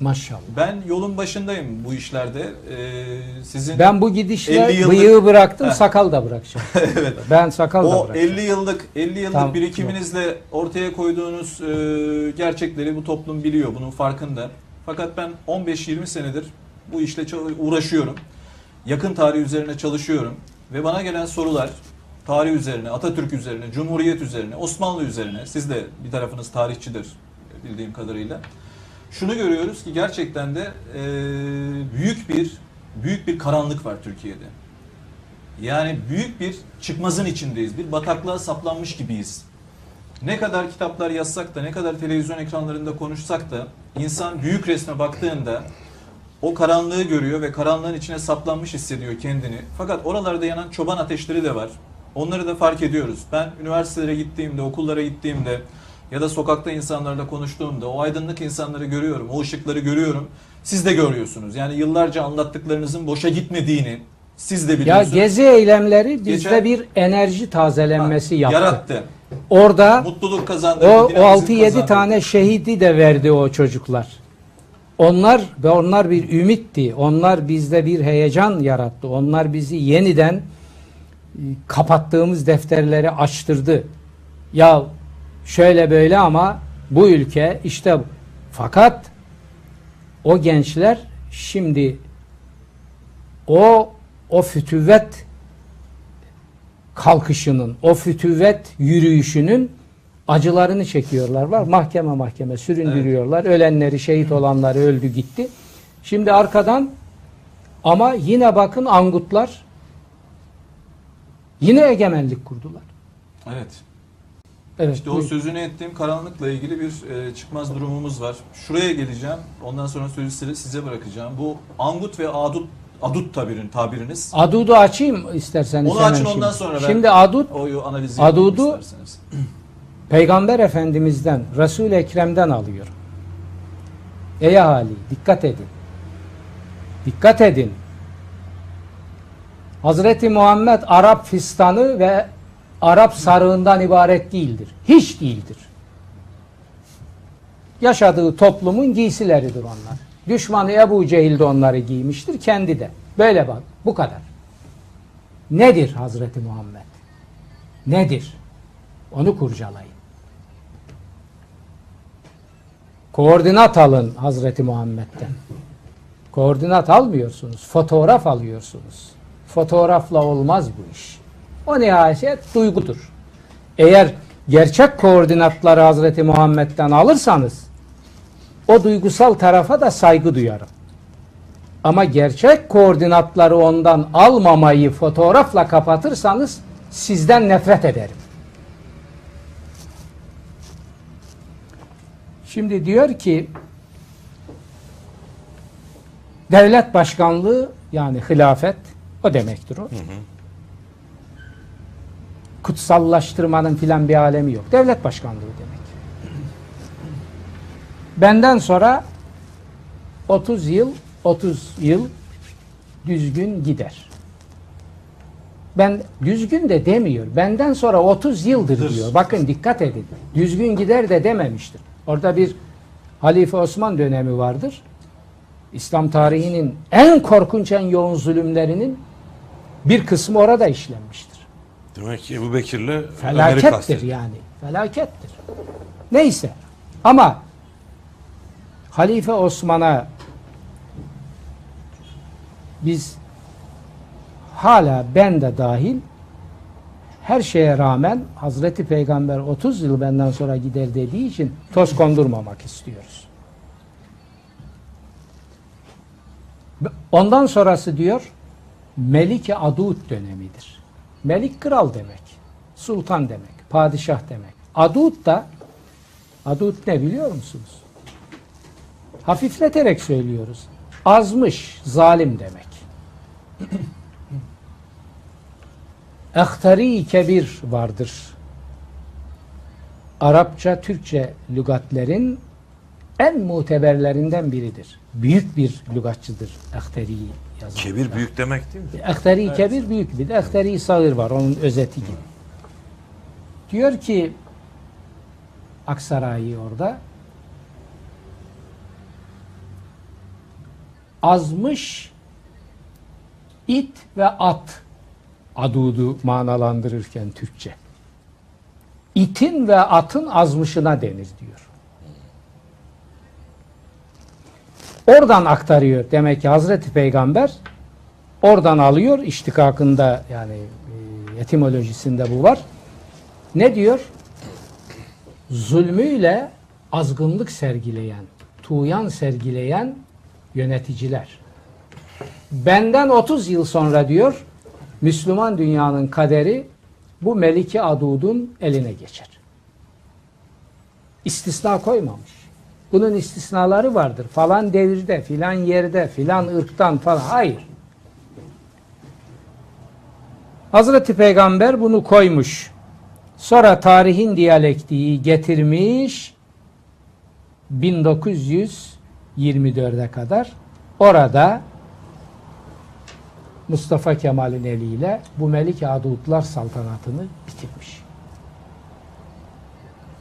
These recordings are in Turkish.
Maşallah. Ben yolun başındayım bu işlerde. Ee, sizin Ben bu gidişle 50 yıllık- bıyığı bıraktım, Heh. sakal da bırakacağım. evet. Ben sakal da O bırakacağım. 50 yıllık 50 yıllık Tam- birikiminizle ortaya koyduğunuz e, gerçekleri bu toplum biliyor. Bunun farkında. Fakat ben 15-20 senedir bu işle çal- uğraşıyorum. Yakın tarih üzerine çalışıyorum ve bana gelen sorular tarih üzerine, Atatürk üzerine, Cumhuriyet üzerine, Osmanlı üzerine. Siz de bir tarafınız tarihçidir bildiğim kadarıyla. Şunu görüyoruz ki gerçekten de e, büyük bir büyük bir karanlık var Türkiye'de. Yani büyük bir çıkmazın içindeyiz. Bir bataklığa saplanmış gibiyiz. Ne kadar kitaplar yazsak da, ne kadar televizyon ekranlarında konuşsak da insan büyük resme baktığında o karanlığı görüyor ve karanlığın içine saplanmış hissediyor kendini. Fakat oralarda yanan çoban ateşleri de var. Onları da fark ediyoruz. Ben üniversitelere gittiğimde, okullara gittiğimde ya da sokakta insanlarla konuştuğumda o aydınlık insanları görüyorum, o ışıkları görüyorum. Siz de görüyorsunuz. Yani yıllarca anlattıklarınızın boşa gitmediğini siz de Ya biliyorsunuz. gezi eylemleri bizde Geçen- bir enerji tazelenmesi Ha, yaptı. Yarattı. Orada Mutluluk kazandırdı. o, o dinamizm 6-7 kazandırdı. tane şehidi de verdi o çocuklar. Onlar ve onlar bir ümitti. Onlar bizde bir heyecan yarattı. Onlar bizi yeniden e, kapattığımız defterleri açtırdı. Ya şöyle böyle ama bu ülke işte bu. fakat o gençler şimdi o o fütüvvet kalkışının, o fütüvvet yürüyüşünün acılarını çekiyorlar. Var mahkeme mahkeme süründürüyorlar. Ölenleri, şehit olanları öldü gitti. Şimdi arkadan ama yine bakın angutlar yine egemenlik kurdular. Evet. Evet. İşte o sözünü ettiğim karanlıkla ilgili bir e, çıkmaz durumumuz var. Şuraya geleceğim. Ondan sonra sözü size- size bırakacağım. Bu angut ve adut adut tabirin tabiriniz. Adudu açayım isterseniz. Onu açın, şimdi. ondan sonra ben- Şimdi adud O analizi Adudu-. Peygamber Efendimiz'den, Resul-i Ekrem'den alıyor. Ey ahali dikkat edin. Dikkat edin. Hazreti Muhammed Arap fistanı ve Arap sarığından ibaret değildir. Hiç değildir. Yaşadığı toplumun giysileridir onlar. Düşmanı Ebu Cehil de onları giymiştir, kendi de. Böyle bak, bu kadar. Nedir Hazreti Muhammed? Nedir? Onu kurcalayın. Koordinat alın Hazreti Muhammed'den. Koordinat almıyorsunuz. Fotoğraf alıyorsunuz. Fotoğrafla olmaz bu iş. O nihayet duygudur. Eğer gerçek koordinatları Hazreti Muhammed'den alırsanız o duygusal tarafa da saygı duyarım. Ama gerçek koordinatları ondan almamayı fotoğrafla kapatırsanız sizden nefret ederim. Şimdi diyor ki devlet başkanlığı yani hilafet o demektir o. Kutsallaştırmanın filan bir alemi yok. Devlet başkanlığı demek. Benden sonra 30 yıl 30 yıl düzgün gider. Ben düzgün de demiyor. Benden sonra 30 yıldır Dır. diyor. Bakın dikkat edin. Düzgün gider de dememiştir. Orada bir Halife Osman dönemi vardır. İslam tarihinin en korkunç en yoğun zulümlerinin bir kısmı orada işlenmiştir. Demek ki Ebu Bekir'le Felakettir yani. Felakettir. Neyse. Ama Halife Osman'a biz hala ben de dahil her şeye rağmen Hazreti Peygamber 30 yıl benden sonra gider dediği için toz kondurmamak istiyoruz. Ondan sonrası diyor Melik-i Adud dönemidir. Melik kral demek. Sultan demek. Padişah demek. Adud da Adud ne biliyor musunuz? Hafifleterek söylüyoruz. Azmış, zalim demek. Ehtari kebir vardır. Arapça, Türkçe lügatlerin en muteberlerinden biridir. Büyük bir lügatçıdır Ehteri yazan. Kebir büyük demek değil mi? Ehteri kebir büyük bir de ehteri sağır var onun özeti gibi. Diyor ki Aksaray'ı orada azmış it ve at adudu manalandırırken Türkçe. İtin ve atın azmışına denir diyor. Oradan aktarıyor. Demek ki Hazreti Peygamber oradan alıyor. İştikakında yani e, etimolojisinde bu var. Ne diyor? Zulmüyle azgınlık sergileyen, tuğyan sergileyen yöneticiler. Benden 30 yıl sonra diyor Müslüman dünyanın kaderi bu Melike Adud'un eline geçer. İstisna koymamış. Bunun istisnaları vardır. Falan devirde, filan yerde, filan ırktan falan. Hayır. Hazreti Peygamber bunu koymuş. Sonra tarihin diyalektiği getirmiş 1924'e kadar orada Mustafa Kemal'in eliyle bu Melik Adutlar saltanatını bitirmiş.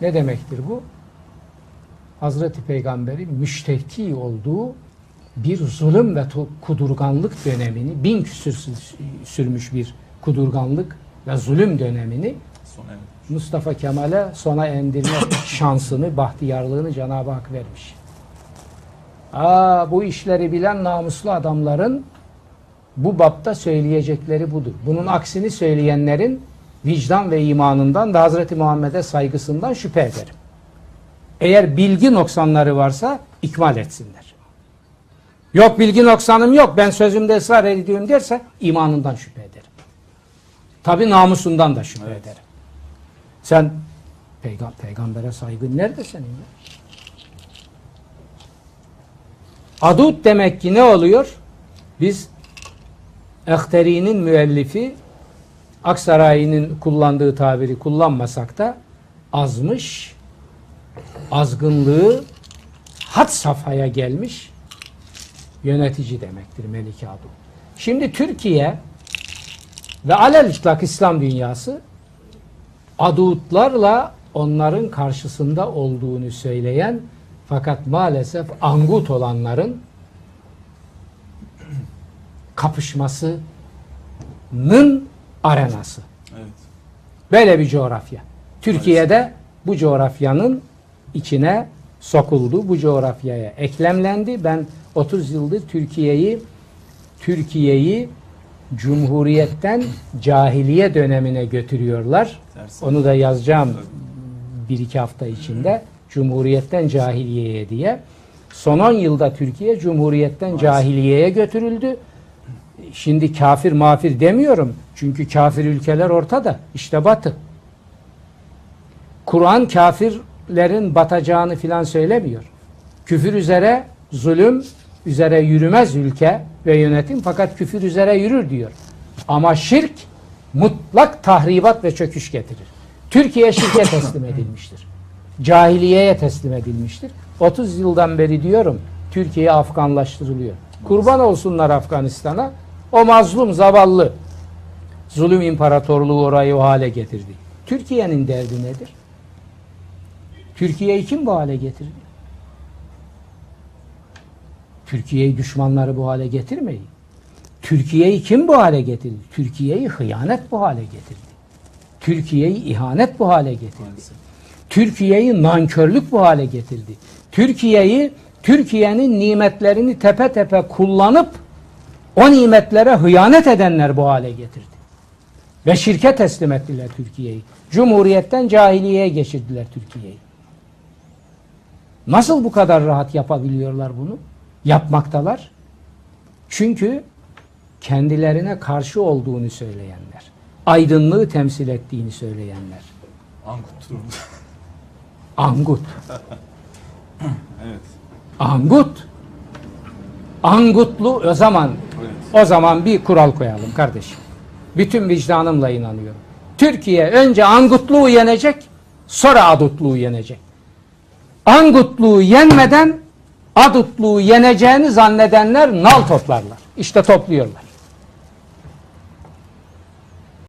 Ne demektir bu? Hazreti Peygamber'in müşteki olduğu bir zulüm ve kudurganlık dönemini, bin küsür sü- sürmüş bir kudurganlık ve zulüm dönemini. Mustafa Kemal'e sona endirme şansını, bahtiyarlığını Cenab-ı Hak vermiş. Aa, bu işleri bilen namuslu adamların bu bapta söyleyecekleri budur. Bunun aksini söyleyenlerin vicdan ve imanından da Hazreti Muhammed'e saygısından şüphe ederim. Eğer bilgi noksanları varsa ikmal etsinler. Yok bilgi noksanım yok ben sözümde ısrar ediyorum derse imanından şüphe ederim. Tabi namusundan da şüphe Evet. ederim. Sen peyga- peygambere saygın nerede senin ya? Adut demek ki ne oluyor? Biz Ehteri'nin müellifi Aksaray'ın kullandığı tabiri kullanmasak da azmış, azgınlığı had safhaya gelmiş yönetici demektir Melike Adut. Şimdi Türkiye ve alel itlak İslam dünyası adutlarla onların karşısında olduğunu söyleyen fakat maalesef angut olanların kapışmasının arenası. Evet. Böyle bir coğrafya. Türkiye'de bu coğrafyanın içine sokuldu. Bu coğrafyaya eklemlendi. Ben 30 yıldır Türkiye'yi Türkiye'yi Cumhuriyet'ten cahiliye dönemine götürüyorlar. Onu da yazacağım bir iki hafta içinde. Cumhuriyetten cahiliyeye diye. Son 10 yılda Türkiye Cumhuriyetten cahiliyeye götürüldü. Şimdi kafir mafir demiyorum. Çünkü kafir ülkeler ortada. İşte batı. Kur'an kafirlerin batacağını filan söylemiyor. Küfür üzere zulüm üzere yürümez ülke ve yönetim fakat küfür üzere yürür diyor. Ama şirk mutlak tahribat ve çöküş getirir. Türkiye şirke teslim edilmiştir. Cahiliyeye teslim edilmiştir. 30 yıldan beri diyorum Türkiye Afganlaştırılıyor. Kurban olsunlar Afganistan'a. O mazlum zavallı zulüm imparatorluğu orayı o hale getirdi. Türkiye'nin derdi nedir? Türkiye'yi kim bu hale getirdi? Türkiye'yi düşmanları bu hale getirmeyin. Türkiye'yi kim bu hale getirdi? Türkiye'yi hıyanet bu hale getirdi. Türkiye'yi ihanet bu hale getirdi. Türkiye'yi nankörlük bu hale getirdi. Türkiye'yi Türkiye'nin nimetlerini tepe tepe kullanıp o nimetlere hıyanet edenler bu hale getirdi. Ve şirke teslim ettiler Türkiye'yi. Cumhuriyetten cahiliyeye geçirdiler Türkiye'yi. Nasıl bu kadar rahat yapabiliyorlar bunu? Yapmaktalar. Çünkü kendilerine karşı olduğunu söyleyenler, aydınlığı temsil ettiğini söyleyenler. Ankut durumda. Angut. evet. Angut. Angutlu o zaman Evet. o zaman bir kural koyalım kardeşim. Bütün vicdanımla inanıyorum. Türkiye önce Angutluğu yenecek, sonra Adutluğu yenecek. Angutluğu yenmeden Adutluğu yeneceğini zannedenler nal toplarlar. İşte topluyorlar.